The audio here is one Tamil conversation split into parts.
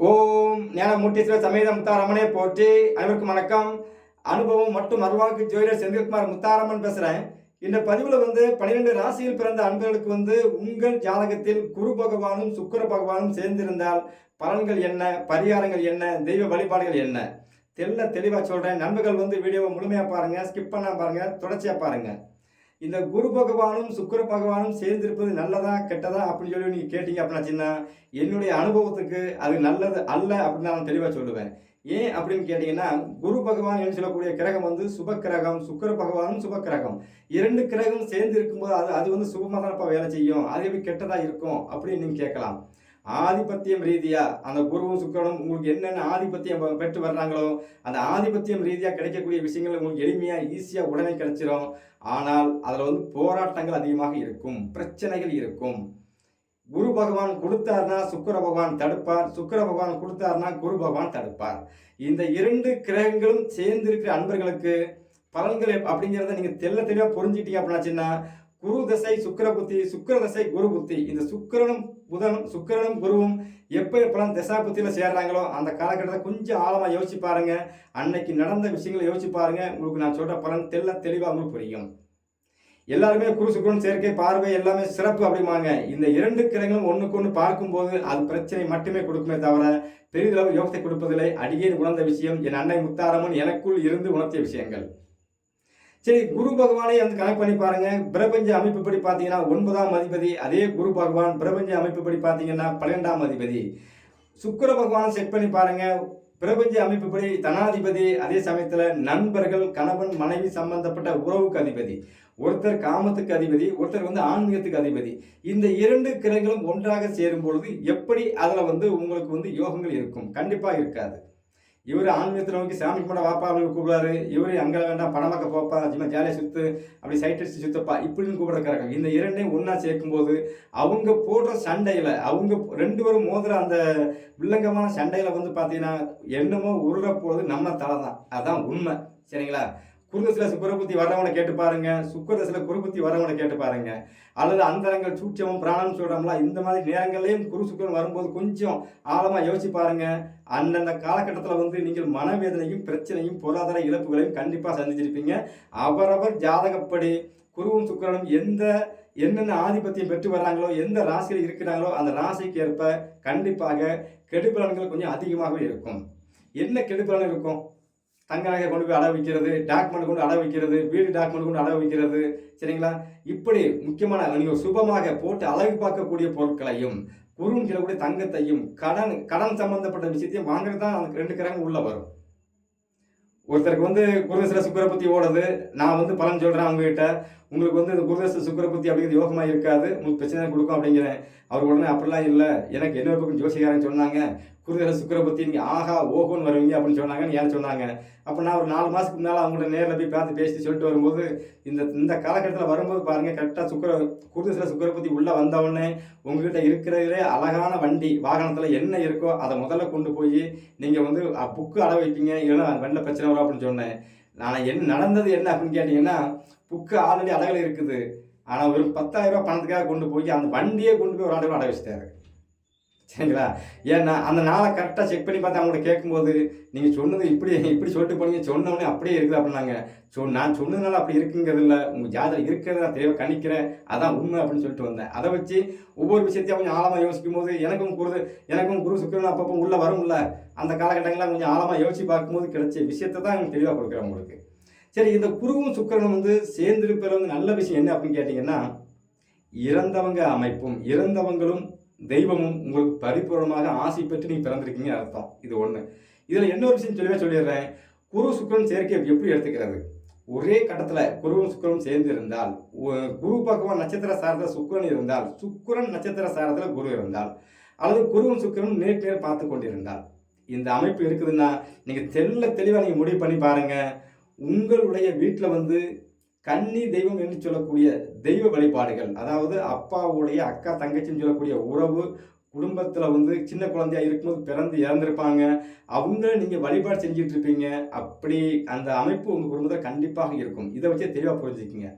ஓம் ஞான மூட்டீஸ்வர சமேத முத்தாரம்மனே போற்றி அனைவருக்கும் வணக்கம். அனுபவம் மற்றும் அருள்வாக்கு ஜோதிடர் செந்தில்குமார் முத்தாரம்மன் பேசுகிறேன் இந்த பதிவில் வந்து பன்னிரெண்டு ராசியில் பிறந்த அன்பர்களுக்கு வந்து உங்கள் ஜாதகத்தில் குரு பகவானும் சுக்கிர பகவானும் சேர்ந்திருந்தால் பலன்கள் என்ன? பரிகாரங்கள் என்ன? தெய்வ வழிபாடுகள் என்ன? தெல்ல தெளிவாக சொல்கிறேன் நண்பர்கள் வந்து வீடியோவை முழுமையாக பாருங்கள் ஸ்கிப் பண்ணால் பாருங்கள் தொடர்ச்சியாக பாருங்கள் இந்த குரு பகவானும் சுக்கர பகவானும் சேர்ந்திருப்பது நல்லதா கெட்டதா அப்படின்னு சொல்லி நீங்கள் கேட்டீங்க அப்படின்னாச்சுன்னா என்னுடைய அனுபவத்துக்கு அது நல்லது அல்ல அப்படின்னு நான் தெளிவாக சொல்லுவேன். ஏன் அப்படின்னு கேட்டிங்கன்னா குரு பகவான் என்று சொல்லக்கூடிய கிரகம் வந்து சுப கிரகம் சுக்கிர பகவானும் சுப கிரகம். இரண்டு கிரகம் சேர்ந்து இருக்கும்போது அது அது வந்து சுபமாக தானப்பா வேலை செய்யும் அது எப்படி கெட்டதாக இருக்கும் அப்படின்னு நீங்கள் கேட்கலாம். ஆதிபத்தியம் ரீதியாக அந்த குருவும் சுக்கரனும் உங்களுக்கு என்னென்ன ஆதிபத்தியம் பெற்று வர்றாங்களோ அந்த ஆதிபத்தியம் ரீதியாக கிடைக்கக்கூடிய விஷயங்கள் உங்களுக்கு எளிமையாக ஈஸியாக உடனே கிடைச்சிரும். ஆனால் அதில் வந்து போராட்டங்கள் அதிகமாக இருக்கும் பிரச்சனைகள் இருக்கும். குரு பகவான் கொடுத்தார்னா சுக்கிர பகவான் தடுப்பார் சுக்கிர பகவான் கொடுத்தார்னா குரு பகவான் தடுப்பார். இந்த இரண்டு கிரகங்களும் சேர்ந்து இருக்கிற அன்பர்களுக்கு பலன்கள் அப்படிங்கிறத நீங்கள் தெல்ல தெளிவாக புரிஞ்சுக்கிட்டீங்க அப்படின்னாச்சுன்னா குரு தசை சுக்கர புத்தி சுக்கர தசை குரு புத்தி. இந்த சுக்கிரனும் புதனும் சுக்கிரனும் குருவும் எப்போ எப்பெல்லாம் தசா புத்தியில் சேர்றாங்களோ அந்த காலகட்டத்தை கொஞ்சம் ஆழமாக யோசிச்சு பாருங்க. அன்னைக்கு நடந்த விஷயங்களை யோசிச்சு பாருங்க. உங்களுக்கு நான் சொல்ற பலன் தெள்ள தெளிவாக உங்களுக்கு புரியும். எல்லாருமே குரு சுக்கரன் சேர்க்கை பார்வை எல்லாமே சிறப்பு அப்படிம்பாங்க. இந்த இரண்டு கிரகங்களும் ஒன்றுக்கு ஒன்று பார்க்கும்போது அது பிரச்சனை மட்டுமே கொடுக்குமே தவிர பெரிதளவு யோகத்தை கொடுப்பதில்லை. அடியே உணர்ந்த விஷயம் என் அன்னை முத்தாரமன் எனக்குள் இருந்து உணர்த்திய விஷயங்கள். சரி குரு பகவானை வந்து கனெக்ட் பண்ணி பாருங்க. பிரபஞ்ச அமைப்புப்படி பார்த்தீங்கன்னா ஒன்பதாம் அதிபதி அதே குரு பகவான் பிரபஞ்ச அமைப்புப்படி பார்த்தீங்கன்னா பன்னிரெண்டாம் அதிபதி. சுக்கிர பகவானை செட் பண்ணி பாருங்க. பிரபஞ்ச அமைப்புப்படி தனாதிபதி அதே சமயத்தில் நண்பர்கள் கணவன் மனைவி சம்பந்தப்பட்ட உறவுக்கு அதிபதி. ஒருத்தர் காமத்துக்கு அதிபதி ஒருத்தர் வந்து ஆன்மீகத்துக்கு அதிபதி. இந்த இரண்டு கிரகங்களும் ஒன்றாக சேரும் பொழுது எப்படி அதில் வந்து உங்களுக்கு வந்து யோகங்கள் இருக்கும்? கண்டிப்பாக இருக்காது. இவர் ஆன்மீகத்தில் நோக்கி சாமி கூட வாப்பா அப்படின்னு இவர் அங்கே வேண்டாம் பணமாக்க போப்பா சும்மா ஜாலியாக சுத்து அப்படி சைட் அடிச்சு சுத்தப்பா இப்படின்னு கூப்பிடுறாங்க இந்த இரண்டையும் ஒன்றா சேர்க்கும்போது அவங்க போடுற சண்டையில் அவங்க ரெண்டு பேரும் மோதுகிற அந்த வில்லங்கமான சண்டையில் வந்து பார்த்தீங்கன்னா என்னமோ உருள போகிறது நம்ம தலை தான். அதான் உண்மை. சரிங்களா? குருதசில சுக்கரபுத்தி வரவனை கேட்டு பாருங்க. சுக்கரதசில குருபுத்தி வரவனை கேட்டு பாருங்க. அல்லது அந்தரங்கள் சூட்சமும் பிராணம் சொல்றோம்ல இந்த மாதிரி நேரங்கள்லையும் குரு சுக்கரன் வரும்போது கொஞ்சம் ஆழமா யோசிச்சு பாருங்க. அந்தந்த காலகட்டத்தில் வந்து நீங்கள் மனவேதனையும் பிரச்சனையும் பொருளாதார இழப்புகளையும் கண்டிப்பாக சந்திச்சிருப்பீங்க. அவரவர் ஜாதகப்படி குருவும் சுக்கிரனும் எந்த என்னென்ன ஆதிபத்தியம் பெற்று வர்றாங்களோ எந்த ராசியில் இருக்கிறாங்களோ அந்த ராசிக்கு ஏற்ப கண்டிப்பாக கெடுபலன்கள் கொஞ்சம் அதிகமாகவே இருக்கும். என்ன கெடுபலன் இருக்கும்? தங்க நகை கொண்டு போய் அடை வைக்கிறது டாக்குமெண்ட் கொண்டு அடை வைக்கிறது வீடு டாக்குமெண்ட் கொண்டு அடை வைக்கிறது சரிங்களா? இப்படி முக்கியமான நீங்கள் சுபமாக போட்டு அழகு பார்க்கக்கூடிய பொருட்களையும் குருன்னு சொல்லக்கூடிய தங்கத்தையும் கடன் கடன் சம்பந்தப்பட்ட விஷயத்தையும் வாங்குறது தான் அந்த ரெண்டு கிரகம் உள்ளே வரும். ஒருத்தருக்கு வந்து குருதசில சுக்கரபுத்தி ஓடுது. நான் வந்து பலன் சொல்கிறேன் அவங்ககிட்ட. உங்களுக்கு வந்து இந்த குருதச சுக்கரபுத்தி அப்படிங்கிறது யோகமாக இருக்காது. உங்களுக்கு பிரச்சனை கொடுக்கும் அப்படிங்கிறேன். அவர் உடனே அப்படிலாம் இல்லை. எனக்கு என்ன பக்கம் ஜோசிகாரன் சொன்னாங்க. குருதச சுக்கரபுத்தி நீங்கள் ஆஹா ஓஹோன்னு வருவீங்க அப்படின்னு சொன்னாங்கன்னு ஏன் சொன்னாங்க? அப்போ நான் ஒரு நாலு மாதத்துக்கு முன்னால் அவங்கள்ட்ட நேரில் போய் பார்த்து பேசி சொல்லிட்டு வரும்போது இந்த இந்த காலகட்டத்தில் வரும்போது பாருங்கள் கரெக்டாக சுக்கர குருதசில சுக்கரபுத்தி உள்ளே வந்தவுடனே உங்ககிட்ட இருக்கிறதுலே அழகான வண்டி வாகனத்தில் என்ன இருக்கோ அதை முதல்ல கொண்டு போய் நீங்கள் வந்து புக்கு அட வைப்பீங்க இல்லைன்னா வண்டியில் பிரச்சனை வரும் அப்படின்னு சொன்னேன். நான் என்ன நடந்தது என்ன அப்படின்னு கேட்டிங்கன்னா புக்கு ஆல்ரெடி அடகுல இருக்குது. ஆனால் ஒரு பத்தாயிரம் ரூபா பணத்துக்காக கொண்டு போய் அந்த வண்டியே கொண்டு போய் ஒரு ஆண்டு அடை வச்சுட்டாரு. சரிங்களா? ஏன்னா அந்த நாளை கரெக்டாக செக் பண்ணி பார்த்து அவங்கள்ட்ட கேட்கும்போது நீங்கள் சொன்னது இப்படி இப்படி சொல்லிட்டு போனீங்க சொன்ன அப்படியே இருக்குது அப்படின்னாங்க. ஸோ நான் சொன்னதுனால அப்படி இருக்குங்கிறது இல்லை. உங்கள் ஜாதகம் இருக்கிறத நான் தெளிவாக கணிக்கிறேன். அதான் உண்மை அப்படின்னு சொல்லிட்டு வந்தேன். அதை வச்சு ஒவ்வொரு விஷயத்தையும் கொஞ்சம் ஆழமாக யோசிக்கும் போது எனக்கும் குரு எனக்கும் குரு சுக்கரன் அப்பப்போ உள்ளே வரும்ல. அந்த காலகட்டங்கள்லாம் கொஞ்சம் ஆழமாக யோசிச்சு பார்க்கும்போது கிடைச்ச விஷயத்தை தான் எனக்கு தெளிவாக கொடுக்குறேன் உங்களுக்கு. சரி இந்த குருவும் சுக்கிரனும் வந்து சேர்ந்திருப்பதில் வந்து நல்ல விஷயம் என்ன அப்படின்னு கேட்டிங்கன்னா இறந்தவங்க அமைப்பும் இறந்தவங்களும் தெய்வமும் உங்களுக்கு பரிபூர்ணமாக ஆசை பெற்று நீங்கள் பிறந்திருக்கீங்க அர்த்தம். இது ஒன்று இதில் இன்னொரு விஷயம் சொல்லவே சொல்லிடுறேன். குரு சுக்கிரன் சேர்க்கை எப்படி எடுத்துக்கிறது? ஒரே கட்டத்தில் குருவும் சுக்கரனும் சேர்ந்து இருந்தால் குரு பகவான் நட்சத்திர சாரத்தில் சுக்கரன் இருந்தால் சுக்கரன் நட்சத்திர சாரத்தில் குரு இருந்தால் அல்லது குருவும் சுக்கரனும் நேருக்கு நேர் பார்த்து கொண்டிருந்தால் இந்த அமைப்பு இருக்குதுன்னா நீங்கள் தெல்ல தெளிவாக நீங்கள் முடிவு பண்ணி பாருங்கள் உங்களுடைய வீட்டில் வந்து கன்னி தெய்வம் என்று சொல்லக்கூடிய தெய்வ வழிபாடுகள். அதாவது அப்பாவுடைய அக்கா தங்கச்சின்னு சொல்லக்கூடிய உறவு குடும்பத்தில் வந்து சின்ன குழந்தையா இருக்கும்போது பிறந்து இறந்துருப்பாங்க. அவங்கள நீங்கள் வழிபாடு செஞ்சுட்டு இருப்பீங்க. அப்படி அந்த அமைப்பு உங்கள் குடும்பத்தில் கண்டிப்பாக இருக்கும். இதை வச்சே தெளிவாக புரிஞ்சுக்கிங்க.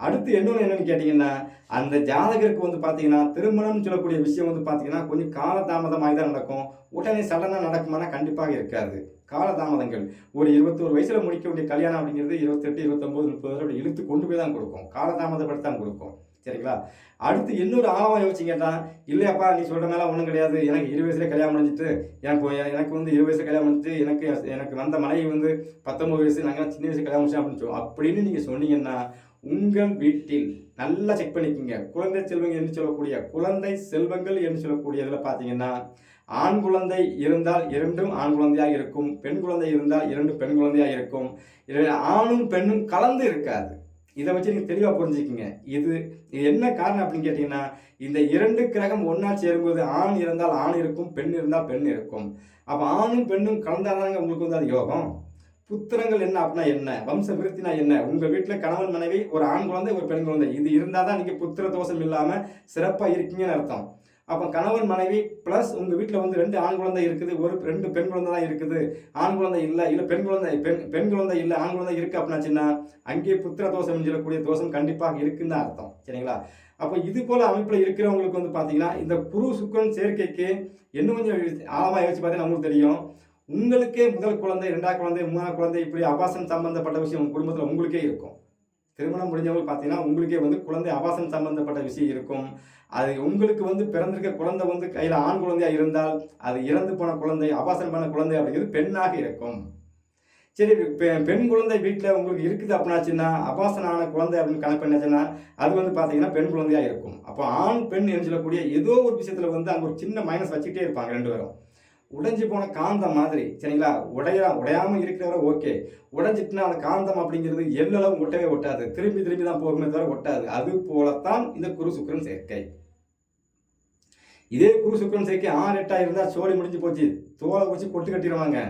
அடுத்து இன்னொன்று என்னன்னு கேட்டிங்கன்னா அந்த ஜாதகருக்கு வந்து பார்த்தீங்கன்னா திருமணம்னு சொல்லக்கூடிய விஷயம் வந்து பார்த்தீங்கன்னா கொஞ்சம் காலதாமதமாகி தான் நடக்கும். உடனே சடனாக நடக்குமானா கண்டிப்பாக இருக்காது. காலதாமதங்கள். ஒரு இருபத்தோரு வயசில் முடிக்க வேண்டிய கல்யாணம் அப்படிங்கிறது இருபத்தெட்டு இருபத்தொம்போது முப்பது வரை அப்படி இழுத்து கொண்டு போய் தான் கொடுக்கும். காலதாமதப்படுத்தி தான் கொடுக்கும். சரிங்களா? அடுத்து இன்னொரு ஆழமாக யோசிச்சு கேட்டால் இல்லையாப்பா நீ சொல்கிற மேலே ஒன்றும் கிடையாது. எனக்கு இரு வயசுல கல்யாணம் முடிஞ்சிட்டு எனக்கு எனக்கு வந்து இரு வயசுல கல்யாணம் முடிஞ்சிட்டு எனக்கு எனக்கு வந்த மனைவி வந்து பத்தொம்பது வயசு நாங்கள் சின்ன வயசு கல்யாணம் முடிச்சோம் அப்படின்னு சொல்லுவோம் அப்படின்னு நீங்கள் சொன்னீங்கன்னா உங்கள் வீட்டில் நல்லா செக் பண்ணிக்கோங்க. குழந்தை செல்வங்கள் என்று சொல்லக்கூடிய குழந்தை செல்வங்கள் என்று சொல்லக்கூடியதில் பார்த்தீங்கன்னா ஆண் குழந்தை இருந்தால் இரண்டும் ஆண் குழந்தையாக இருக்கும் பெண் குழந்தை இருந்தால் இரண்டும் பெண் குழந்தையாக இருக்கும். இதில் ஆணும் பெண்ணும் கலந்து இருக்காது. இதை வச்சு நீங்கள் தெளிவாக புரிஞ்சுக்கிங்க. இது இது என்ன காரணம் அப்படின்னு கேட்டிங்கன்னா இந்த இரண்டு கிரகம் ஒன்றா சேரும்போது ஆண் இருந்தால் ஆண் இருக்கும் பெண் இருந்தால் பெண் இருக்கும். அப்போ ஆணும் பெண்ணும் கலந்தாதாங்க உங்களுக்கு வந்து அது யோகம். புத்திரங்கள் என்ன அப்படின்னா என்ன? வம்ச விருத்தினா என்ன? உங்கள் வீட்டில் கணவன் மனைவி ஒரு ஆண் குழந்தை ஒரு பெண் குழந்தை. இது இருந்தால் தான் நீங்கள் புத்திர தோஷம் இல்லாமல் சிறப்பாக இருக்கீங்கன்னு அர்த்தம். அப்போ கணவன் மனைவி ப்ளஸ் உங்கள் வீட்டில் வந்து ரெண்டு ஆண் குழந்தை இருக்குது ஒரு ரெண்டு பெண் குழந்தை தான் இருக்குது. ஆண் குழந்தை இல்லை இல்லை பெண் குழந்தை பெண் பெண் குழந்தை இல்லை ஆண் குழந்தை இருக்குது அப்படின்னாச்சுன்னா அங்கேயே புத்திர தோஷம் சொல்லக்கூடிய தோஷம் கண்டிப்பாக இருக்குன்னு தான் அர்த்தம். சரிங்களா? அப்போ இது போல் அமைப்பில் இருக்கிறவங்களுக்கு வந்து பார்த்தீங்கன்னா இந்த குரு சுக்கரன் சேர்க்கைக்கு இன்னும் கொஞ்சம் ஆழமாக யோசிச்சு பார்த்தீங்கன்னா உங்களுக்கு தெரியும். உங்களுக்கே முதல் குழந்தை ரெண்டாவது குழந்தை மூணாவது குழந்தை இப்படி அபாசம் சம்பந்தப்பட்ட விஷயம் உங்கள் குடும்பத்தில் உங்களுக்கே இருக்கும். திருமணம் முடிஞ்சவங்க பார்த்தீங்கன்னா உங்களுக்கே வந்து குழந்தை அபாசம் சம்பந்தப்பட்ட விஷயம் இருக்கும். அது உங்களுக்கு வந்து பிறந்திருக்க குழந்தை வந்து கையில் ஆண் குழந்தையாக இருந்தால் அது இறந்து போன குழந்தை அபாசம் பண்ண குழந்தை அப்படிங்கிறது பெண்ணாக இருக்கும். சரி பெண் குழந்தை வீட்டில் உங்களுக்கு இருக்குது அப்படின்னாச்சுன்னா அபாசனான குழந்தை அப்படின்னு கணக்கு பண்ணாச்சுன்னா அது வந்து பார்த்தீங்கன்னா பெண் குழந்தையாக இருக்கும். அப்போ ஆண் பெண் என்று சொல்லக்கூடிய ஏதோ ஒரு விஷயத்தில் வந்து அங்கே ஒரு சின்ன மைனஸ் வச்சுக்கிட்டே இருப்பாங்க ரெண்டு பேரும். உடைஞ்சு போன காந்தம் மாதிரி சரிங்களா? உடையா உடையாமல் இருக்கிறவரை ஓகே உடைஞ்சிட்டுனா அந்த காந்தம் அப்படிங்கிறது எல்லளவும் ஒட்டவே ஒட்டாது. திரும்பி திரும்பி தான் போகுமே தவிர ஒட்டாது. அது போலத்தான் இந்த குரு சுக்கரன் சேர்க்கை. இதே குரு சுக்கரன் சேர்க்கை ஆறு எட்டாக இருந்தால் சோழி முடிஞ்சு போச்சு. தோலை வச்சு கொட்டு கட்டிடுவாங்க.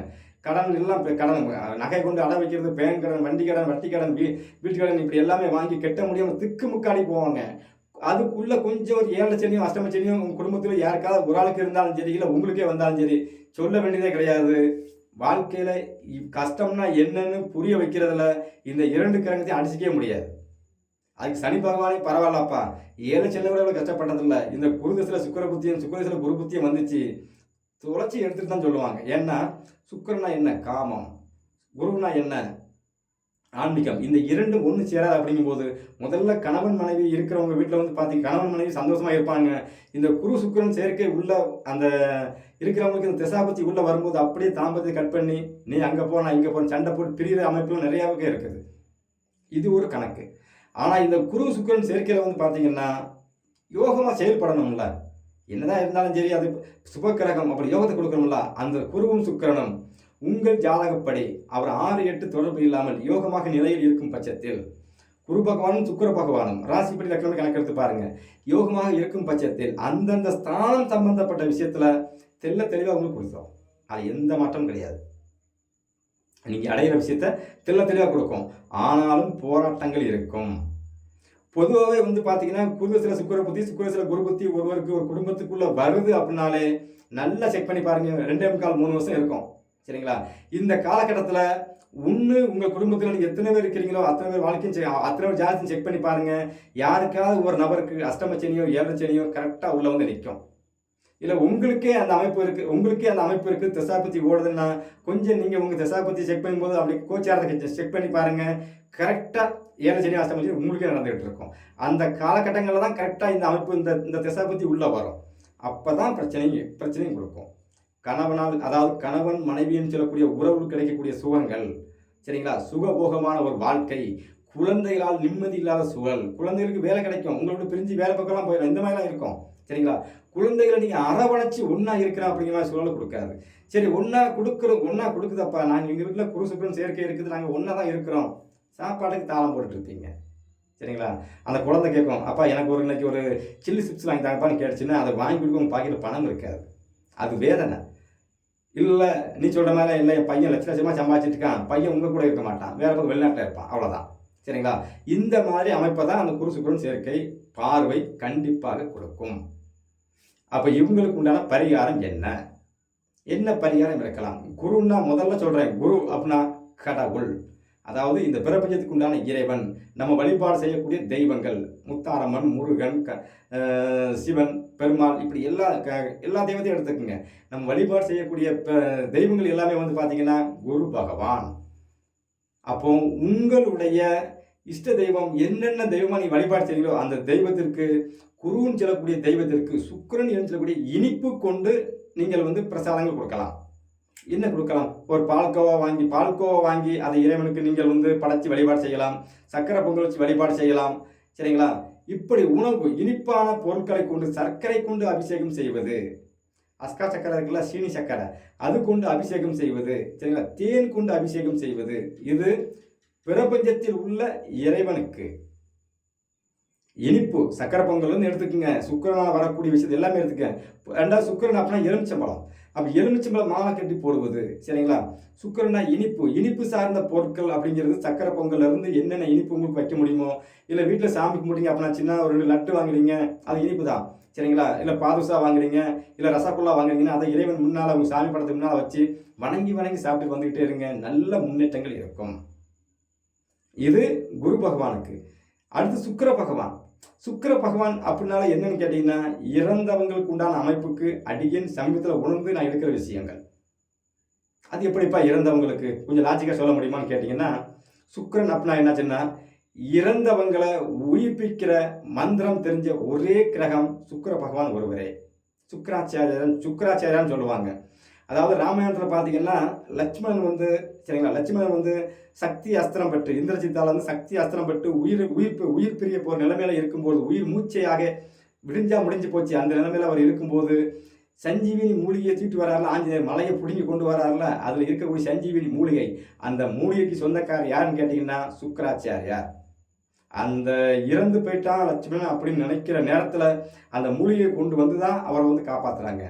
கடன் எல்லாம் கடன் நகை கொண்டு அடை வைக்கிறது பேங்க் கடன் வண்டி கடன் வட்டி கடன் வீ வீட்டு கடன் இப்படி எல்லாமே வாங்கி கெட்ட முடியாமல் திக்கு முக்காடி போவாங்க. அதுக்குள்ள கொஞ்சம் ஒரு ஏழை சனியும் அஷ்டம சனியும் உங்கள் குடும்பத்தில் யாருக்காவது ஒரு ஆளுக்கு இருந்தாலும் சரி இல்லை உங்களுக்கே வந்தாலும் சரி சொல்ல வேண்டியதே கிடையாது. வாழ்க்கையில் கஷ்டம்னா என்னன்னு புரிய வைக்கிறதுல இந்த இரண்டு கிரகத்தையும் அடிச்சிக்கவே முடியாது. அதுக்கு சனி பகவானே பரவாயில்லப்பா. ஏழை செல்ல விட கஷ்டப்பட்டதில்ல. இந்த குருதசில சுக்கர புத்தியும் சுக்கரதசில குரு புத்தியும் வந்துச்சு. துளைச்சி எடுத்துட்டு தான் சொல்லுவாங்க. ஏன்னா சுக்கரனா என்ன? காமம். குருனா என்ன? ஆன்மீகம். இந்த இரண்டும் ஒன்று சேராது அப்படிங்கும்போது முதல்ல கணவன் மனைவி இருக்கிறவங்க வீட்டில் வந்து பார்த்தீங்க கணவன் மனைவி சந்தோஷமாக இருப்பாங்க. இந்த குரு சுக்கரன் சேர்க்கை உள்ள அந்த இருக்கிறவங்களுக்கு இந்த திசாபத்தி உள்ளே வரும்போது அப்படியே தாம்பத்தை கட் பண்ணி நீ அங்கே போ நான் இங்கே போன சண்டை போட்டு பிரிகிற அமைப்புகள் நிறையாவே இருக்குது. இது ஒரு கணக்கு. ஆனால் இந்த குரு சுக்கரன் சேர்க்கையில் வந்து பார்த்தீங்கன்னா யோகமாக செயல்படணும்ல. என்னதான் இருந்தாலும் சரி அது சுபக்கிரகம் அப்படி யோகத்தை கொடுக்கணும்ல. அந்த குருவும் சுக்கரனும் உங்கள் ஜாதகப்படி அவர் ஆறு எட்டு தொடர்பு இல்லாமல் யோகமாக நிலையில் இருக்கும் பட்சத்தில் குரு பகவானும் சுக்கர பகவானும் ராசிப்படி லக்னமே கணக்கெடுத்து பாருங்க. யோகமாக இருக்கும் பட்சத்தில் அந்தந்த ஸ்தானம் சம்பந்தப்பட்ட விஷயத்துல தெல்ல தெளிவாக உங்களுக்கு கொடுத்தோம். அது எந்த மாற்றம் கிடையாது. நீங்க அடையிற விஷயத்த தெல்ல தெளிவாக கொடுக்கும். ஆனாலும் போராட்டங்கள் இருக்கும். பொதுவாகவே வந்து பார்த்தீங்கன்னா குருவசில சுக்கர புத்தி சுக்கரசில குரு புத்தி ஒருவருக்கு ஒரு குடும்பத்துக்குள்ள வருது அப்படின்னாலே நல்லா செக் பண்ணி பாருங்க. ரெண்டே முக்கால் மூணு வருஷம் இருக்கும். சரிங்களா? இந்த காலகட்டத்தில் ஒன்று உங்கள் குடும்பத்தில் நீங்கள் எத்தனை பேர் இருக்கிறீங்களோ அத்தனை பேர் வாழ்க்கையும் செக் அத்தனை பேர் ஜாஸ்தி செக் பண்ணி பாருங்கள் யாருக்காவது ஒரு நபருக்கு அஷ்டமச்சனியோ ஏழச்சனியோ கரெக்டாக உள்ள வந்து நிற்கும் இல்லை உங்களுக்கே அந்த அமைப்பு இருக்குது உங்களுக்கே அந்த அமைப்பு இருக்குது திசாபத்தி ஓடுதுன்னா கொஞ்சம் நீங்கள் உங்கள் திசாபத்தி செக் பண்ணும்போது அப்படி கோச்சாரத்தை செக் பண்ணி பாருங்கள் கரெக்டாக ஏழு சனி அஷ்டமச்சனி உங்களுக்கே நடந்துகிட்டு இருக்கும். அந்த காலகட்டங்களில் தான் கரெக்டாக இந்த அமைப்பு இந்த இந்த திசாபத்தி உள்ளே வரும். அப்போ தான் பிரச்சனையும் பிரச்சனையும் கொடுக்கும். கணவனால் அதாவது கணவன் மனைவின்னு சொல்லக்கூடிய உறவு கிடைக்கக்கூடிய சுகங்கள். சரிங்களா? சுகபோகமான ஒரு வாழ்க்கை. குழந்தைகளால் நிம்மதி இல்லாத சூழல். குழந்தைகளுக்கு வேலை கிடைக்கும். உங்களோட பிரிஞ்சு வேலை பக்கம்லாம் போயிடும் இந்த மாதிரிலாம் இருக்கும். சரிங்களா? குழந்தைகளை நீங்கள் அரவணைச்சு ஒன்றா இருக்கிறா அப்படிங்கிற மாதிரி சூழல் கொடுக்காது. சரி ஒன்றா கொடுக்குறோம் ஒன்றா கொடுக்குதப்பா? நாங்கள் எங்கள் வீட்டில் குருசுக்குறம் சேர்க்கை இருக்குது. நாங்கள் ஒன்றா தான் இருக்கிறோம். சாப்பாட்டுக்கு தாளம் போட்டுட்ருப்பீங்க சரிங்களா? அந்த குழந்தை கேட்கும் அப்பா எனக்கு ஒரு இன்னைக்கு ஒரு சில்லி சிப்ஸ் வாங்கி தாங்கப்பான்னு கேட்டுச்சுன்னா அதை வாங்கி கொடுக்க பாக்கெட்டில் பணம் இருக்காது. அது வேதனை. இல்லை நீ சொல்கிற மாதிரி இல்லை என் பையன் லட்ச லட்சமாக சம்பாதிச்சிட்டு இருக்கான். பையன் உங்கள் கூட இருக்க மாட்டான். வேறு பக்கம் வெளிநாட்டில் இருப்பான். அவ்வளோதான் சரிங்களா? இந்த மாதிரி அமைப்பை தான் அந்த குருசுக்குடன் சேர்க்கை பார்வை கண்டிப்பாக கொடுக்கும். அப்போ இவங்களுக்கு உண்டான பரிகாரம் என்ன? என்ன பரிகாரம் இருக்கலாம்? குருன்னா முதல்ல சொல்கிறேன் குரு அப்படின்னா கடவுள். அதாவது இந்த பிரபஞ்சத்துக்கு உண்டான இறைவன் நம்ம வழிபாடு செய்யக்கூடிய தெய்வங்கள் முத்தாரம்மன் முருகன் க சிவன் பெருமாள் இப்படி எல்லா க எல்லா தெய்வத்தையும் எடுத்துக்கோங்க. நம்ம வழிபாடு செய்யக்கூடிய தெய்வங்கள் எல்லாமே வந்து பார்த்தீங்கன்னா குரு பகவான். அப்போ உங்களுடைய இஷ்ட தெய்வம் என்னென்ன தெய்வமாக நீ வழிபாடு செய்கிறீங்களோ அந்த தெய்வத்திற்கு குருன்னு சொல்லக்கூடிய தெய்வத்திற்கு சுக்கிரன் என்று சொல்லக்கூடிய இனிப்பு கொண்டு நீங்கள் வந்து பிரசாதங்கள் கொடுக்கலாம். என்ன கொடுக்கலாம்? ஒரு பால்கோவா வாங்கி பால்கோவா வாங்கி அதை இறைவனுக்கு நீங்கள் வந்து படைச்சி வழிபாடு செய்யலாம். சக்கரை பொங்கல் வச்சு வழிபாடு செய்யலாம். சரிங்களா? இப்படி உணவு இனிப்பான பொருட்களை கொண்டு சர்க்கரை கொண்டு அபிஷேகம் செய்வது. அஸ்கா சக்கரை இருக்குல்ல சீனி சக்கரை அது கொண்டு அபிஷேகம் செய்வது. சரிங்களா? தேன் கொண்டு அபிஷேகம் செய்வது. இது பிரபஞ்சத்தில் உள்ள இறைவனுக்கு. இனிப்பு சக்கரை பொங்கல்னு எடுத்துக்கோங்க. சுக்கரனால் வரக்கூடிய விஷயத்தை எல்லாமே எடுத்துக்க ரெண்டாவது சுக்கரன் அப்படின்னா எலுமிச்சம்பழம். அப்போ எலுமிச்சம்பழம் மாலை கட்டி போடுவது சரிங்களா? சுக்கரனா இனிப்பு. இனிப்பு சார்ந்த பொருட்கள் அப்படிங்கிறது சக்கரை பொங்கல்ல இருந்து என்னென்ன இனிப்பு உங்களுக்கு வைக்க முடியுமோ இல்லை வீட்டில் சாமி கும்பிட்டீங்க அப்படின்னா சின்ன ஒரு ரெண்டு லட்டு வாங்குறீங்க அது இனிப்பு தான் சரிங்களா? இல்லை பாதுஷா வாங்குறீங்க இல்லை ரசகுல்லா வாங்குறீங்கன்னா அதை இறைவன் முன்னால் அவங்க சாமி படத்துக்கு முன்னால் வச்சு வணங்கி வணங்கி சாப்பிட்டு வந்துக்கிட்டே இருங்க. நல்ல முன்னேற்றங்கள் இருக்கும். இது குரு பகவானுக்கு. அடுத்து சுக்கிர பகவான். சுக்கர பகவான் அப்படின்னால என்னன்னு கேட்டீங்கன்னா இறந்தவங்களுக்கு உண்டான அமைப்புக்கு அடியேன் சமீபத்தில் உணர்ந்து நான் எடுக்கிற விஷயங்கள். அது எப்படிப்பா இறந்தவங்களுக்கு? கொஞ்சம் லாஜிக்காக சொல்ல முடியுமான்னு கேட்டிங்கன்னா சுக்கரன் அப்படின்னா என்னாச்சுன்னா இறந்தவங்களை உயிர்ப்பிக்கிற மந்திரம் தெரிஞ்ச ஒரே கிரகம் சுக்கர பகவான் ஒருவரே. சுக்கராச்சாரியன் சுக்கராச்சாரியான்னு சொல்லுவாங்க. அதாவது ராமாயணத்தில் பார்த்தீங்கன்னா லட்சுமணன் வந்து சரிங்களா? லட்சுமணன் வந்து சக்தி அஸ்திரம் பெற்று இந்திரஜித்தால் வந்து சக்தி அஸ்திரம் பெற்று உயிர் உயிர் உயிர் பிரிய போகிற நிலைமையில இருக்கும்போது உயிர் மூச்சையாக விடிஞ்சா முடிஞ்சு போச்சு. அந்த நிலைமையில அவர் இருக்கும்போது சஞ்சீவினி மூலிகையை தூக்கிட்டு வராருல ஆஞ்சநேயர் மலையை பிடுங்கி கொண்டு வராருல அதில் இருக்கக்கூடிய சஞ்சீவினி மூலிகை. அந்த மூலிகைக்கு சொந்தக்காரர் யாருன்னு கேட்டிங்கன்னா சுக்கராச்சாரியார். அந்த இறந்து போயிட்டான் லட்சுமணன் அப்படின்னு நினைக்கிற நேரத்தில் அந்த மூலிகையை கொண்டு வந்து தான் அவரை வந்து காப்பாற்றுறாங்க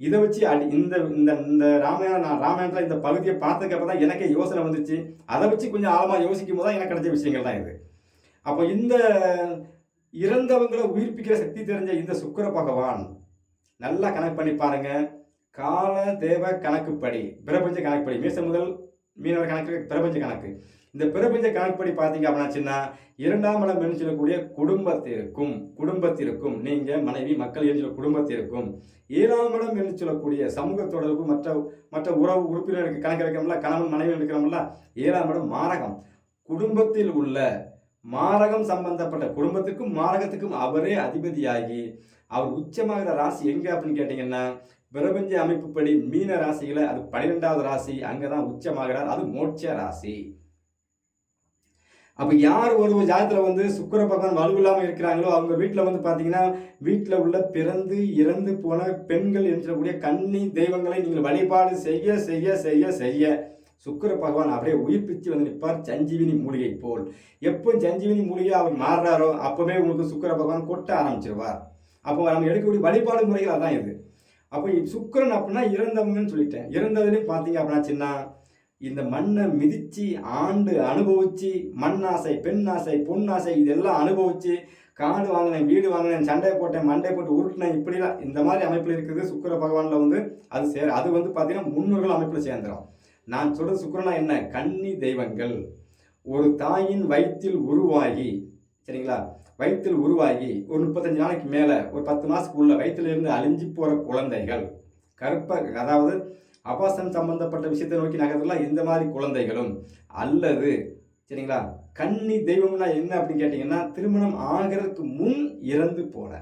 இதை வச்சு அடி இந்த இந்த இந்த ராமாயணம் நான் ராமாயணத்தில் இந்த பகுதியை பார்த்ததுக்கப்புறம் தான் எனக்கே யோசனை வந்துச்சு. அதை வச்சு கொஞ்சம் ஆழமாக யோசிக்கும் போது தான் எனக்கு கிடைச்ச விஷயங்கள் தான் இது. அப்போ இந்த இறந்தவங்களை உயிர்ப்பிக்கிற சக்தி தெரிஞ்ச இந்த சுக்கர பகவான் நல்லா கணக்கு பண்ணி பாருங்க. கால தேவ கணக்குப்படி பிரபஞ்ச கணக்குப்படி. மேச முதல் மீனவர் கணக்கு பிரபஞ்ச கணக்கு. இந்த பிரபஞ்ச கணக்குப்படி பார்த்தீங்க அப்படின்னாச்சுன்னா இரண்டாம் இடம் என்று சொல்லக்கூடிய குடும்பத்திற்கும் குடும்பத்திற்கும் நீங்கள் மனைவி மக்கள் என்று சொல்ல குடும்பத்திற்கும் ஏழாம் இடம் என்று சொல்லக்கூடிய சமூக தொடர்பு மற்ற மற்ற உறவு உறுப்பினருக்கு கணக்கு எடுக்கிறோம்ல கணவன் மனைவி இருக்கிறோம்ல ஏழாம் இடம் மாரகம். குடும்பத்தில் உள்ள மாரகம் சம்பந்தப்பட்ட குடும்பத்துக்கும் மாரகத்துக்கும் அவரே அதிபதியாகி அவர் உச்சமாகிற ராசி எங்கே அப்படின்னு கேட்டிங்கன்னா பிரபஞ்ச அமைப்புப்படி மீன ராசியில் அது பன்னிரெண்டாவது ராசி அங்கே தான் உச்சமாகிறார் அது மோட்ச ராசி. அப்போ யார் ஒரு ஜாதத்தில் வந்து சுக்கர பகவான் வலுவில்லாமல் இருக்கிறாங்களோ அவங்க வீட்டில் வந்து பார்த்தீங்கன்னா வீட்டில் உள்ள பிறந்து இறந்து போன பெண்கள் என்கிறக்கூடிய கன்னி தெய்வங்களை நீங்கள் வழிபாடு செய்ய செய்ய செய்ய செய்ய. சுக்கர பகவான் அப்படியே உயிர்ப்பிச்சு வந்து நிற்பார் சஞ்சீவினி மூலிகை போல். எப்போ சஞ்சீவினி மூலிகை அவர் மாறுறாரோ அப்போவே உங்களுக்கு சுக்கிர பகவான் கொட்ட ஆரம்பிச்சிருவார். அப்போ நம்ம எடுக்கக்கூடிய வழிபாடு முறைகள் அதான் இது. அப்போ சுக்கிரன் அப்படின்னா இறந்தவங்கன்னு சொல்லிட்டேன். இறந்ததுலேயும் பார்த்தீங்க அப்படின்னா சின்ன இந்த மண்ணை மிதித்து ஆண்டு அனுபவித்து மண்ணாசை பெண்ணாசை பொண்ணாசை இதெல்லாம் அனுபவித்து காடு வாங்கினேன் வீடு வாங்கினேன் சண்டை போட்டேன் மண்டை போட்டு உருட்டினேன் இப்படிலாம். இந்த மாதிரி அமைப்பில் இருக்குது. சுக்கிர பகவானில் வந்து அது சேர அது வந்து பார்த்திங்கன்னா முன்னோர்கள் அமைப்பில் சேர்ந்துடும் நான் சொல்கிற சுக்கிரனா என்ன? கன்னி தெய்வங்கள். ஒரு தாயின் வயிற்றில் உருவாகி சரிங்களா? வயிற்றில் உருவாகி ஒரு முப்பத்தஞ்சு நாளைக்கு மேலே ஒரு பத்து மாதத்துக்கு உள்ள வயிற்றுல இருந்து அழிஞ்சு போகிற குழந்தைகள் கற்ப அதாவது அபாசம் சம்பந்தப்பட்ட விஷயத்தை நோக்கி நகர்றதுலாம் இந்த மாதிரி குழந்தைகளும். அல்லது சரிங்களா? கன்னி தெய்வம்னா என்ன அப்படின்னு கேட்டிங்கன்னா திருமணம் ஆகிறதுக்கு முன் இறந்து போன.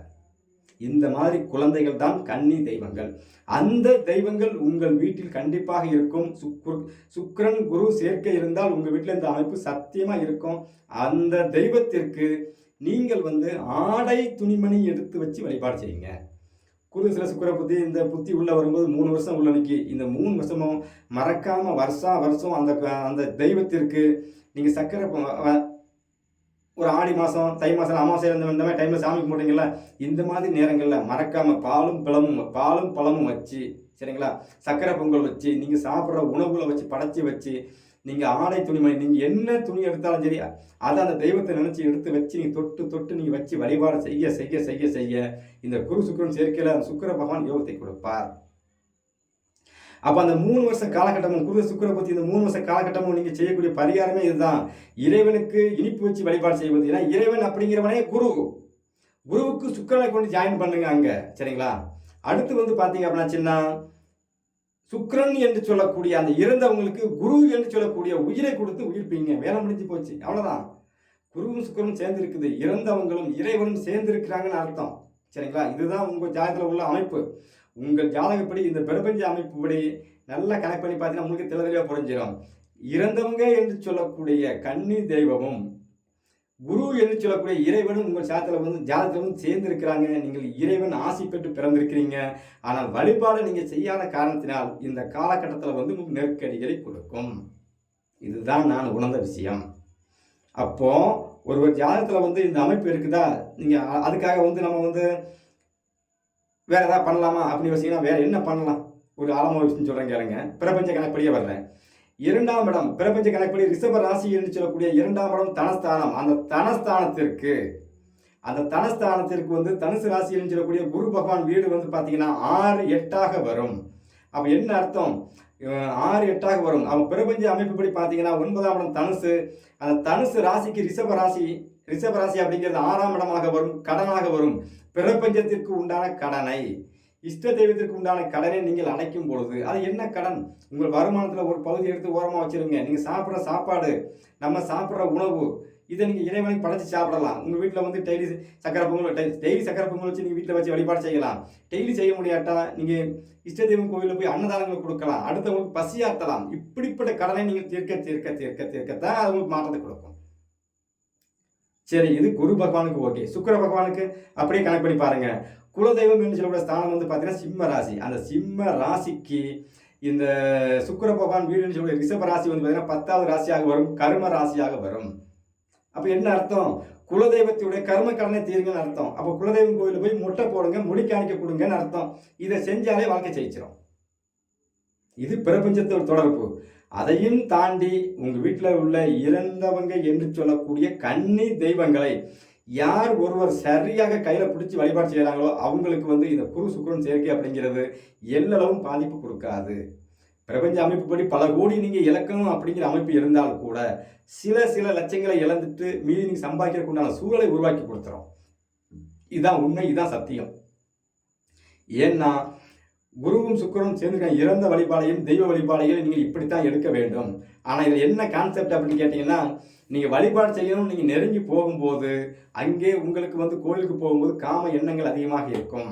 இந்த மாதிரி குழந்தைகள் தான் கன்னி தெய்வங்கள். அந்த தெய்வங்கள் உங்கள் வீட்டில் கண்டிப்பாக இருக்கும். சுக்ரு சுக்ரன் குரு சேர்க்கை இருந்தால் உங்கள் வீட்டில் இந்த அமைப்பு சத்தியமாக இருக்கும். அந்த தெய்வத்திற்கு நீங்கள் வந்து ஆடை துணிமணி எடுத்து வச்சு வழிபாடு செய்யுங்க. குரு சில சுக்கிர புத்தி இந்த புத்தி உள்ள வரும்போது மூணு வருஷம் உள்ள நிற்கி இந்த மூணு வருஷமும் மறக்காம வருஷம் வருஷம் அந்த அந்த தெய்வத்திற்கு நீங்கள் சக்கரை ஒரு ஆடி மாதம் தை மாதம் அமாவாசை இந்த இந்த மாதிரி டைமில் சாமி கும்பிட்றீங்களா இந்த மாதிரி நேரங்களில் மறக்காம பாலும் பழமும் பாலும் பழமும் வச்சு சரிங்களா? சக்கரை பொங்கல் வச்சு நீங்கள் சாப்பிட்ற உணவுகளை வச்சு படைச்சி வச்சு நீங்கள் ஆடை துணிமணி நீங்கள் என்ன துணி எடுத்தாலும் சரி அதை அந்த தெய்வத்தை நினச்சி எடுத்து வச்சு நீங்கள் தொட்டு தொட்டு நீங்கள் வச்சு வழிபாடு செய்ய செய்ய செய்ய செய்ய இந்த குரு சுக்கிரன் சேர்க்கையில் அந்த சுக்கிர பகவான் யோகத்தை கொடுப்பார். அப்போ அந்த மூணு வருஷ காலகட்டமும் குரு சுக்கிர பற்றி இந்த மூணு வருஷ காலகட்டமும் நீங்கள் செய்யக்கூடிய பரிகாரமே இதுதான். இறைவனுக்கு இனிப்பு வச்சு வழிபாடு செய்வது. ஏன்னா இறைவன் அப்படிங்கிறவனே குரு. குருவுக்கு சுக்கிரனை கொண்டு ஜாயின் பண்ணுங்க அங்கே. சரிங்களா? அடுத்து வந்து பார்த்தீங்க அப்படின்னா சின்ன சுக்ரன் என்று சொல்லக்கூடிய அந்த இறந்தவங்களுக்கு குரு என்று சொல்லக்கூடிய உயிரை கொடுத்து உயிர்ப்பீங்க. வேலை முடிஞ்சு போச்சு. அவ்வளோதான் குருவும் சுக்கரனும் சேர்ந்து இருக்குது. இறந்தவங்களும் இறைவனும் சேர்ந்து இருக்கிறாங்கன்னு அர்த்தம். சரிங்களா? இதுதான் உங்கள் ஜாதகத்தில் உள்ள அமைப்பு. உங்கள் ஜாதகப்படி இந்த பிரபஞ்ச அமைப்புப்படி நல்லா கனெக்ட் பண்ணி பார்த்தீங்கன்னா உங்களுக்கு தெளிவாக புரிஞ்சிடும் இறந்தவங்க என்று சொல்லக்கூடிய கன்னி தெய்வமும் குரு என்று சொல்லக்கூடிய இறைவனும் உங்கள் ஜாதத்தில் வந்து ஜாதகத்தில் வந்து சேர்ந்திருக்கிறாங்க. நீங்கள் இறைவன் ஆசை பெற்று பிறந்திருக்கிறீங்க. ஆனால் வழிபாடு நீங்கள் செய்யாத காரணத்தினால் இந்த காலகட்டத்தில் வந்து உங்களுக்கு நெருக்கடிகளை கொடுக்கும். இதுதான் நான் உணர்ந்த விஷயம். அப்போ ஒருவர் ஜாதகத்தில் வந்து இந்த அமைப்பு இருக்குதா? நீங்கள் அதுக்காக வந்து நம்ம வந்து வேறு எதாவது பண்ணலாமா? அப்படின்னு யோசிங்கன்னா வேறு என்ன பண்ணலாம்? ஒரு ஆழமாக விஷயம் சொல்கிறேன் கேளுங்க. பிரபஞ்ச கணப்படியே வர்றேன். இரண்டாம் இடம் பிரபஞ்ச கணக்குப்படி ரிஷப ராசி என்று சொல்லக்கூடிய இரண்டாம் இடம் தனஸ்தானம். அந்த தனஸ்தானத்திற்கு அந்த தனஸ்தானத்திற்கு வந்து தனுசு ராசி என்று சொல்லக்கூடிய குரு பகவான் வீடு வந்து பார்த்தீங்கன்னா ஆறு எட்டாக வரும். அப்போ என்ன அர்த்தம்? ஆறு எட்டாக வரும். அவன் பிரபஞ்ச அமைப்புப்படி பார்த்தீங்கன்னா ஒன்பதாம் இடம் தனுசு. அந்த தனுசு ராசிக்கு ரிஷப ராசி ரிஷப ராசி அப்படிங்கிறது ஆறாம் இடமாக வரும் கடனாக வரும். பிரபஞ்சத்திற்கு உண்டான கடனை. இஷ்ட தெய்வத்திற்கு உண்டான கடனை நீங்கள் அடைக்கும் பொழுது அது என்ன கடன்? உங்கள் வருமானத்தில் ஒரு பகுதி எடுத்து ஓரமாக வச்சிருங்க. நீங்கள் சாப்பிட்ற சாப்பாடு நம்ம சாப்பிட்ற உணவு இதை நீங்கள் இறைவனுக்கு படைச்சு சாப்பிடலாம். உங்கள் வீட்டில் வந்து டெய்லி சக்கரை பொங்கல் டெய்லி சக்கரை பொங்கல் வச்சு நீங்கள் வீட்டில் வச்சு வழிபாடு செய்யலாம். டெய்லி செய்ய முடியாட்டா நீங்கள் இஷ்ட தெய்வம் கோவிலில் போய் அன்னதானங்கள் கொடுக்கலாம். அடுத்தவங்களுக்கு பசியாற்றலாம் இப்படிப்பட்ட கடனை நீங்கள் தீர்க்க தீர்க்க தீர்க்க தீர்க்கத்தான் அது உங்களுக்கு மாற்றத்தை கொடுக்கும். சரி இது குரு பகவானுக்கு ஓகே. சுக்கர பகவானுக்கு அப்படியே கணக்கு பண்ணி பாருங்கள் குலதெய்வம் என்று சொல்லக்கூடிய ஸ்தானம் வந்து பார்த்தீங்கன்னா சிம்ம ராசி. அந்த சிம்ம ராசிக்கு இந்த சுக்கர பகவான் வீடுன்னு சொல்லக்கூடிய ரிஷப ராசி வந்து பார்த்தீங்கன்னா பத்தாவது ராசியாக வரும் கர்ம ராசியாக வரும். அப்போ என்ன அர்த்தம்? குலதெய்வத்துடைய கர்ம கடனை தீருங்கன்னு அர்த்தம். அப்போ குலதெய்வம் கோயிலில் போய் முட்டை போடுங்க முடி காணிக்க கொடுங்கன்னு அர்த்தம். இதை செஞ்சாலே வாழ்க்கை ஜெயிச்சிடும் இது பிரபஞ்சத்தோட தொடர்பு. அதையும் தாண்டி உங்கள் வீட்டில் உள்ள இறந்தவங்க என்று சொல்லக்கூடிய கன்னி தெய்வங்களை யார் ஒருவர் சரியாக கையில் பிடிச்சி வழிபாடு செய்கிறாங்களோ அவங்களுக்கு வந்து இந்த குரு சுக்கரன் சேர்க்கை அப்படிங்கிறது எல்லளவும் பாதிப்பு கொடுக்காது. பிரபஞ்ச அமைப்புப்படி பல கோடி நீங்கள் இழக்கணும் அப்படிங்கிற அமைப்பு இருந்தால் கூட சில சில லட்சங்களை இழந்துட்டு மீதி நீங்கள் சம்பாதிக்கிறதுக்கு உண்டான சூழலை உருவாக்கி கொடுத்துரும். இதுதான் உண்மை இதுதான் சத்தியம். ஏன்னா குருவும் சுக்கரனும் சேர்ந்து இறந்த வழிபாடையும் தெய்வ வழிபாடையும் நீங்கள் இப்படித்தான் எடுக்க வேண்டும். ஆனால் இதில் என்ன கான்செப்ட் அப்படின்னு கேட்டிங்கன்னா நீங்கள் வழிபாடு செய்யணும் நீங்கள் நெருங்கி போகும்போது அங்கே உங்களுக்கு வந்து கோயிலுக்கு போகும்போது காம எண்ணங்கள் அதிகமாக இருக்கும்.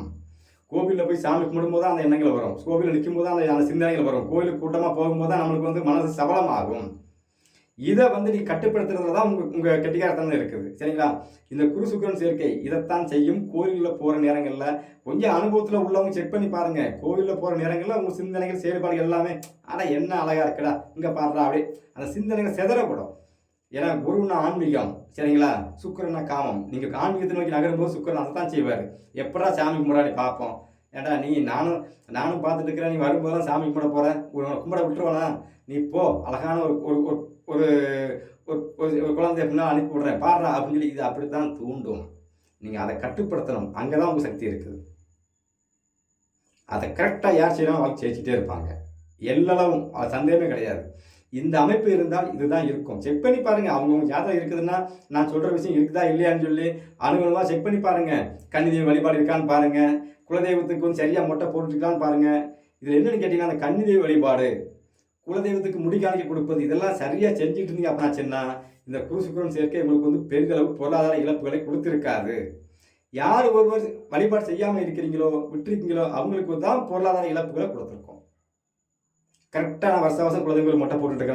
கோவிலில் போய் சாமி கும்பிடும்போது தான் அந்த எண்ணங்கள் வரும். கோவிலில் நிற்கும் போது அந்த அந்த சிந்தனைகள் வரும். கோயிலுக்கு கூட்டமாக போகும்போது தான் நம்மளுக்கு வந்து மனசு சபலமாகும். இதை வந்து நீ கட்டுப்படுத்துறதுல தான் உங்கள் உங்கள் கெட்டிக்காரத்தனம் இருக்குது. சரிங்களா? இந்த குரு சுக்கரன் சேர்க்கை இதைத்தான் செய்யும். கோயிலில் போகிற நேரங்களில் கொஞ்சம் அனுபவத்தில் உள்ளவங்க செக் பண்ணி பாருங்கள் கோவிலில் போகிற நேரங்களில் உங்கள் சிந்தனைகள் செயல்பாடுகள் எல்லாமே ஆனால் என்ன அழகாக இருக்குடா இங்கே பாடுறா அப்படியே அந்த சிந்தனைகள் செதறப்படும் ஏன்னா குருன்னா ஆன்மீகம் சரிங்களா? சுக்கரன்னா காமம். நீங்கள் ஆன்மீகத்தை நோக்கி நகரும்போது சுக்கரன் அதை தான் செய்வார். எப்படா சாமி கும்பிடாடி பார்ப்போம் ஏன்டா நீ நானும் நானும் பார்த்துட்டு இருக்கிறேன் நீ வரும்போதெல்லாம் சாமி கும்பிட போகிறேன் உன்னை கும்பிட விட்டுருவானா? நீ போ அழகான ஒரு ஒரு ஒரு ஒரு ஒரு ஒரு- ஒரு அனுப்பி விடுறேன். பாடுறா அப்படின்னு சொல்லி இது அப்படி தான் தூண்டும். நீங்கள் அதை கட்டுப்படுத்தணும். அங்கே தான் உங்கள் சக்தி இருக்குது. அதை கரெக்டாக யார் செய்யணும் அவங்க ஜெயிச்சுட்டே இருப்பாங்க. எல்லளவும் அது சந்தேகமே கிடையாது. இந்த அமைப்பு இருந்தால் இதுதான் இருக்கும். செக் பண்ணி பாருங்க. அவங்கவுங்க ஜாதகம் இருக்குதுன்னா நான் சொல்ற விஷயம் இருக்குதா இல்லையான்னு சொல்லி அனுகூலமாக செக் பண்ணி பாருங்க. கன்னிதெய்வ வழிபாடு இருக்கான்னு பாருங்க. குலதெய்வத்துக்கு வந்து சரியா மொட்டை போட்டுருக்கான்னு பாருங்க. இதுல என்னன்னு கேட்டீங்கன்னா அந்த கன்னிதெய்வ வழிபாடு. குலதெய்வத்துக்கு முடி காணிக்க கொடுப்பது இதெல்லாம் சரியா செஞ்சுட்டு இருந்தீங்க அப்படின்னாச்சுன்னா இந்த குருசுக்குரன் சேர்க்கை உங்களுக்கு வந்து பெரிதளவு பொருளாதார இழப்புகளை கொடுத்துருக்காது. யார் ஒருவர் வழிபாடு செய்யாமல் இருக்கிறீங்களோ விட்டுருக்கீங்களோ அவங்களுக்கு தான் பொருளாதார இழப்புகளை கொடுத்துருக்கோம். கரெக்டாக நான் வருஷ வருஷம் குலதெய்வங்கள் மொட்டை போட்டுட்டு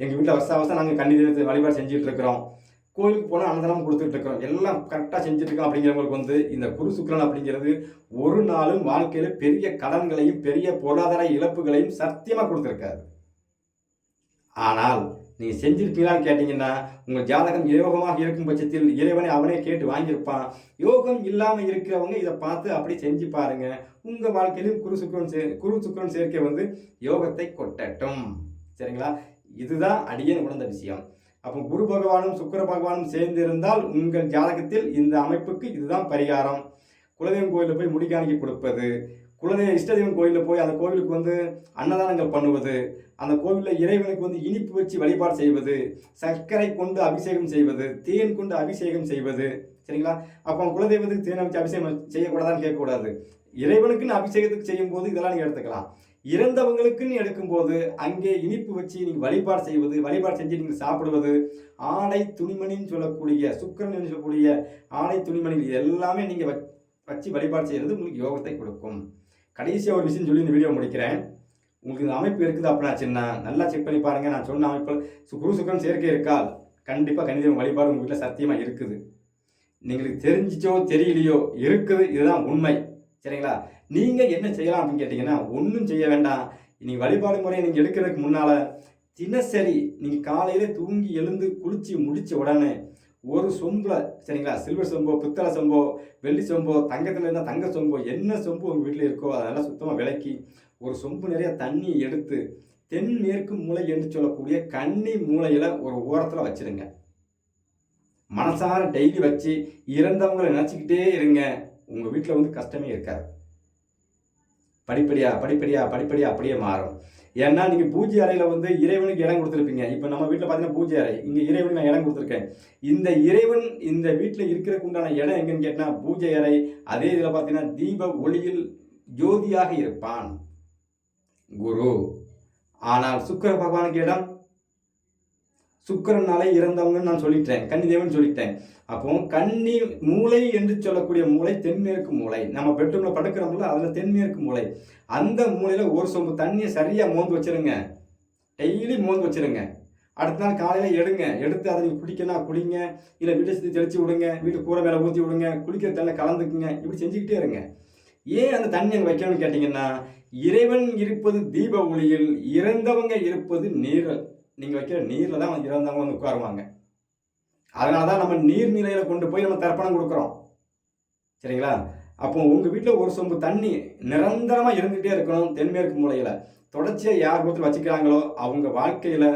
எங்கள் வீட்டில் வருஷ வருஷம் நாங்கள் கண்ணி தெய்வத்தை வழிபாடு செஞ்சுட்டு இருக்கிறோம். கோயிலுக்கு போனால் அன்னதானம் கொடுத்துட்டு இருக்கிறோம். எல்லாம் கரெக்டாக செஞ்சுட்ருக்கோம் அப்படிங்கிறவங்களுக்கு வந்து இந்த குரு சுக்கரன் அப்படிங்கிறது ஒரு நாளும் வாழ்க்கையில் பெரிய கடன்களையும் பெரிய பொருளாதார இழப்புகளையும் சத்தியமாக கொடுத்துருக்காரு. ஆனால் நீங்கள் செஞ்சிருப்பீங்களான்னு கேட்டிங்கன்னா உங்கள் ஜாதகம் யோகமாக இருக்கும் பட்சத்தில் இறைவனை அவனே கேட்டு வாங்கியிருப்பான். யோகம் இல்லாமல் இருக்கிறவங்க இதை பார்த்து அப்படி செஞ்சு பாருங்கள் உங்கள் வாழ்க்கையிலும் குரு சுக்கரன் சே குரு சுக்கரன் சேர்க்கை வந்து யோகத்தை கொட்டட்டும். சரிங்களா? இதுதான் அடியேன் உணர்ந்த விஷயம். அப்போ குரு பகவானும் சுக்கர பகவானும் சேர்ந்து இருந்தால் உங்கள் ஜாதகத்தில் இந்த அமைப்புக்கு இதுதான் பரிகாரம். குலதெய்வம் கோயிலில் போய் முடிக்காணிக்க கொடுப்பது குலதெய்வ இஷ்டதெய்வம் கோயிலில் போய் அந்த கோவிலுக்கு வந்து அன்னதானங்கள் பண்ணுவது அந்த கோவிலில் இறைவனுக்கு வந்து இனிப்பு வச்சு வழிபாடு செய்வது சர்க்கரை கொண்டு அபிஷேகம் செய்வது தேன் கொண்டு அபிஷேகம் செய்வது சரிங்களா? அப்போ குலதெய்வத்துக்கு தேன் வச்சு அபிஷேகம் செய்யக்கூடாதான்னு கேட்கக்கூடாது. இறைவனுக்குன்னு அபிஷேகத்துக்கு செய்யும்போது இதெல்லாம் நீங்கள் எடுத்துக்கலாம். இறந்தவங்களுக்குன்னு எடுக்கும்போது அங்கே இனிப்பு வச்சு நீங்கள் வழிபாடு செய்வது வழிபாடு செஞ்சு நீங்கள் சாப்பிடுவது ஆடை துணிமணின்னு சொல்லக்கூடிய சுக்கரன் என்று சொல்லக்கூடிய ஆடை துணிமணி இது எல்லாமே நீங்கள் வச்சு வழிபாடு செய்கிறது உங்களுக்கு யோகத்தை கொடுக்கும். கடைசியாக ஒரு விஷயம் சொல்லி இந்த வீடியோ முடிக்கிறேன். உங்களுக்கு இந்த அமைப்பு இருக்குது அப்படின்னாச்சுன்னா நல்லா செக் பண்ணி பாருங்கள் நான் சொன்ன அமைப்பு சு- குரு சுக்கரன் சேர்க்கை இருக்கால் கண்டிப்பாக கணிதம் வழிபாடு உங்கள் வீட்டில் சத்தியமாக இருக்குது. நீங்களுக்கு தெரிஞ்சிச்சோ தெரியலையோ இருக்குது. இதுதான் உண்மை. சரிங்களா? நீங்கள் என்ன செய்யலாம் அப்படின்னு கேட்டிங்கன்னா ஒன்றும் செய்ய வேண்டாம். நீங்கள் வழிபாடு முறையை நீங்கள் எடுக்கிறதுக்கு முன்னால் தினசரி நீங்கள் காலையில் தூங்கி எழுந்து குளித்து முடித்த உடனே ஒரு சொம்பில் சரிங்களா? சில்வர் சொம்போ பித்தளை சொம்போ வெள்ளி சொம்போ தங்கத்தில் இருந்தால் தங்க சொம்போ என்ன சொம்பு உங்கள் வீட்டில் இருக்கோ அதெல்லாம் சுத்தமாக விளக்கி ஒரு சொம்பு நிறைய தண்ணி எடுத்து தென்மேற்கு மூலை என்று சொல்லக்கூடிய கன்னி மூலையில் ஒரு ஓரத்தில் வச்சிருங்க. மனசார டெய்லி வச்சு இறந்தவங்களை நினச்சிக்கிட்டே இருங்க. உங்கள் வீட்டில் வந்து கஷ்டமே இருக்காது. படிப்படியாக படிப்படியாக படிப்படியாக அப்படியே மாறும். ஏன்னா நீங்கள் பூஜை அறையில் வந்து இறைவனுக்கு இடம் கொடுத்துருப்பீங்க. இப்போ நம்ம வீட்டில் பார்த்தீங்கன்னா பூஜை அறை. இங்கே இறைவனுக்கு நான் இடம் கொடுத்துருக்கேன். இந்த இறைவன் இந்த வீட்டில் இருக்கிறதுக்கு உண்டான இடம் எங்கன்னு கேட்டால் பூஜை அறை. அதே இதில் பார்த்தீங்கன்னா தீப ஒளியில் ஜோதியாக இருப்பான் குரு. ஆனால் சுக்கிர பகவானுக்கு இடம் சுக்கிரனாலே இறந்தவங்கன்னு நான் சொல்லிட்டேன். கன்னிதேவன் சொல்லிட்டேன். அப்போ கன்னி மூளை என்று சொல்லக்கூடிய மூளை தென்மேற்கு மூளை. நம்ம பெட்ரூமில் படுக்கிறோம்ல அதில் தென்மேற்கு மூளை. அந்த மூளையில் ஒரு சொம்பு தண்ணியை சரியாக மோந்து வச்சிருங்க. டெய்லி மோந்து வச்சிருங்க. அடுத்த நாள் காலையில் எடுங்க. எடுத்து அதை நீங்கள் குடிக்கணும் குடிங்க. இல்லை வீட்டை சுற்றி தெளிச்சு விடுங்க. வீட்டு கூரை மேலே ஊற்றி விடுங்க. குளிக்கிற தண்ணி கலந்துக்குங்க. இப்படி செஞ்சுக்கிட்டே இருங்க. ஏன் அந்த தண்ணி அங்கே வைக்கணும்னு கேட்டிங்கன்னா இறைவன் இருப்பது தீப ஒளியில் இறந்தவங்க இருப்பது நீரல். நீங்கள் வைக்கிற நீரில் தான் இறந்தவங்க வந்து உட்காருவாங்க. அதனால தான் நம்ம நீர்நிலையில் கொண்டு போய் நம்ம தர்ப்பணம் கொடுக்குறோம். சரிங்களா? அப்போ உங்கள் வீட்டில் ஒரு சொம்பு தண்ணி நிரந்தரமாக இருந்துகிட்டே இருக்கணும் தென்மேற்கு மூலையில். தொடர்ச்சியாக யார் ஒருத்தர் வச்சுக்கிறாங்களோ அவங்க வாழ்க்கையில்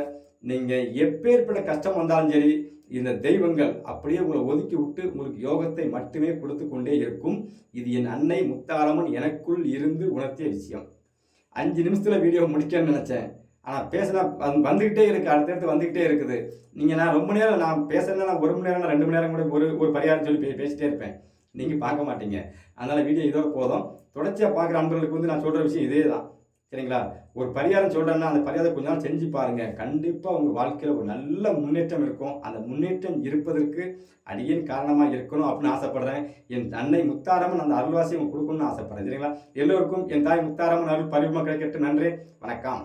நீங்கள் எப்பேற்பட்ட கஷ்டம் வந்தாலும் சரி இந்த தெய்வங்கள் அப்படியே உங்களை ஒதுக்கி விட்டு உங்களுக்கு யோகத்தை மட்டுமே கொடுத்து கொண்டே இருக்கும். இது என் அன்னை முத்தாரம்மன் எனக்குள் இருந்து உணர்த்திய விஷயம். அஞ்சு நிமிஷத்தில் வீடியோ முடிக்கணும்னு நினச்சேன். ஆனால் பேசினா அது வந்துக்கிட்டே இருக்குது அடுத்தடுத்து வந்துக்கிட்டே இருக்குது. நீங்கள் நான் ரொம்ப நேரம் நான் பேசுகிறேன்னா நான் ஒரு மணி நேரம் ரெண்டு மணி நேரம் கூட ஒரு ஒரு பரிகாரம் சொல்லி பே பேசிட்டே இருப்பேன். நீங்கள் பார்க்க மாட்டீங்க. அதனால் வீடியோ இதோ போதும். தொடர்ச்சியாக பார்க்குற அன்பர்களுக்கு வந்து நான் சொல்கிற விஷயம் இதே தான் சரிங்களா? ஒரு பரிகாரம் சொல்கிறேன்னா அந்த பரிகாரம் கொஞ்ச நாள் செஞ்சு பாருங்கள் கண்டிப்பாக உங்கள் வாழ்க்கையில் ஒரு நல்ல முன்னேற்றம் இருக்கும். அந்த முன்னேற்றம் இருப்பதற்கு அடியேன் காரணமாக இருக்கணும் அப்படின்னு ஆசைப்படுறேன். என் அன்னை முத்தாரம்மன் அந்த அருள்வாசியை கொடுக்கணும்னு ஆசைப்படுறேன். சரிங்களா? எல்லோருக்கும் என் தாய் முத்தாரம்மன் அருள் பரிமா கிடைக்கட்டும். நன்றி. வணக்கம்.